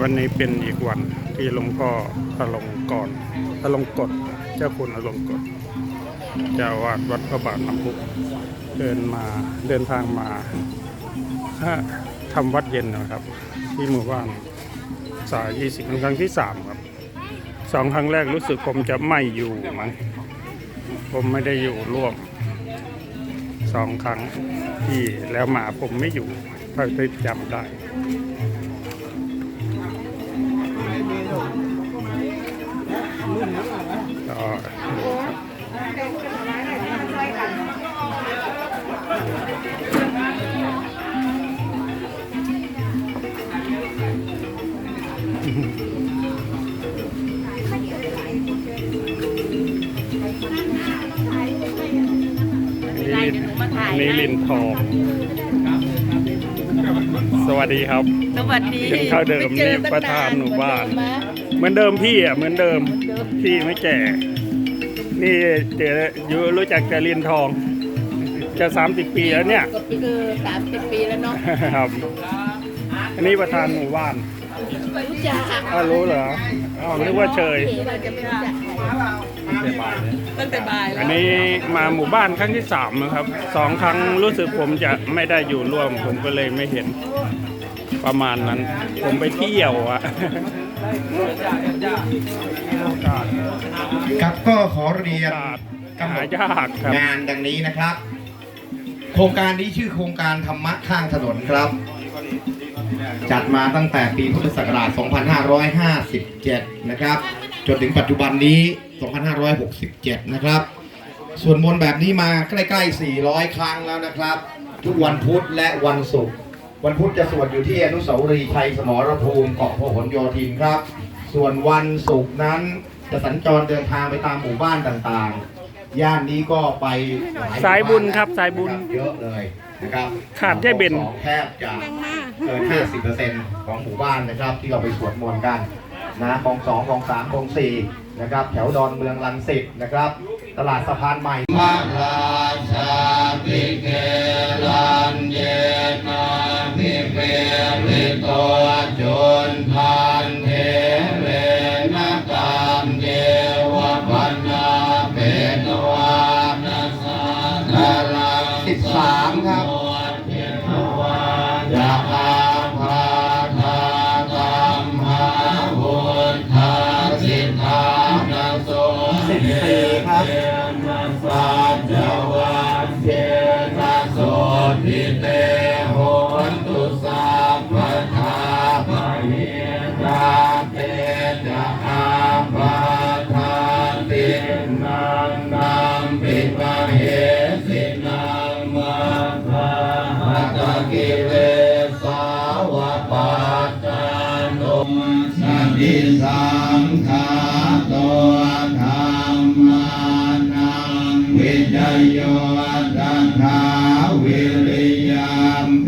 วันนี้เป็นอีกวันที่หลวงพ่ออลงกรณ์อลงกฎเจ้าคุณอลงกฎเจ้าวาดวัดพระบาทน้ำพุเดินมาเดินทางมาถ้าทำวัดเย็นนะครับ ที่หมู่บ้านสาย20เป็นครั้งที่3ครับสองครั้งแรกรู้สึกผมจะไม่อยู่มั้งผมไม่ได้อยู่ร่วมสองครั้งที่แล้วมาผมไม่อยู่เท่าที่จำได้ ก็นี่นี่ลินทอง สวัสดีครับ สวัสดีเป็นเท่าเดิมไจอนี่ตั้งประธานหมู่บ้าน เหมือนเดิมไหมเหมือนเดิมพี่อะเหมือนเดิมพี่ไม่แก่ นี่เจออยู่รู้จักแต่ลินทอง จะสามสิบปีแล้วเนี่ย ก็ปีเออสามสิบปีแล้วเนาะครับ อันนี้ประธานหมู่บ้านไม่รู้จักอ้าวรู้เหรออ้าวนึกว่าเชย เราจะไม่รู้จักตั้งแต่บ่ายแล้อัวนนี้มาหมู่บ้านครั้งที่สามนะครับสองครั้งรู้สึกผมจะไม่ได้อยู่ร่วม ผมก็เลยไม่เห็นประมาณนั้น ผมไปเที่ยวอะ ครับก็ขอเรียนศาสตร์กำหนหาดยากครับงานดังนี้นะครับ โครงการนี้ชื่อโครงการธรรมะข้างถนนครับ จัดมาตั้งแต่ปีพุทธศักราช 2557 นะครับ จนถึงปัจจุบันนี้ 2567 นะครับ ส่วนมนต์แบบนี้มาใกล้ ๆ 400 ครั้งแล้วนะครับ ทุกวันพุธและวันศุกร์ วันพุธจะสวดอยู่ที่อนุสาวรีย์ชัยสมรภูมิเกาะพหลโยธินครับ ส่วนวันศุกร์นั้นจะสัญจรเดินทางไปตามหมู่บ้านต่างๆ ย่านนี้ก็ไปหลหมู่สายบุญนครับสายบุญนะครับเยอะเลยนะครับขาดแค่เบน สองแทบจะเกิน50%ของหมู่บ้านนะครับ ที่เราไปสวดมนต์กันนะคลองสองคลองสามคลองสี่นะครับ แถวดอนเมืองลังสิตนะครับ ตลาดสะพานใหม่มาราชาภิ ง13ครับยะอาภาธาตัมหาวุฒาสิทธานาโส14ครับ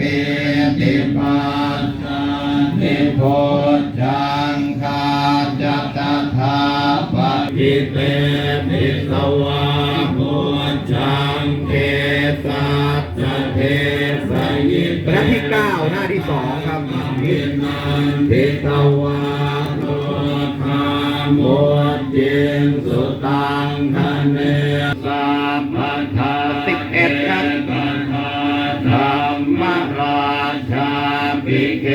ปติปัสสะนิโพจังคาจัตถาปะอิเตติสวะโพจังเกสัจเทสยิหน้าที่เก้าหน้าที่สองครับทิตวา ภิเก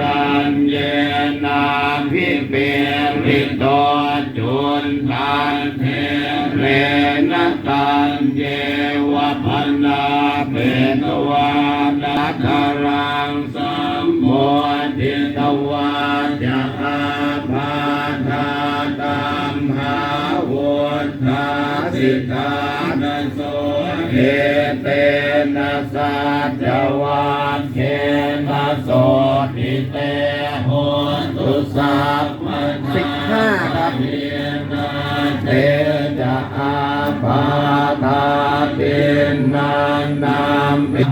รันเยนาภิเปริโตจุนทันเทเรนตันเยวพันนาเปตวานัทรังสัมโมทิตวาจะอาภาธาตัมหาวุฒาสิทธา เอเตนะสัจวันเทนะโสติเตหุตุสัพพะ15ครับเตจะอาภาตาตินานามปิ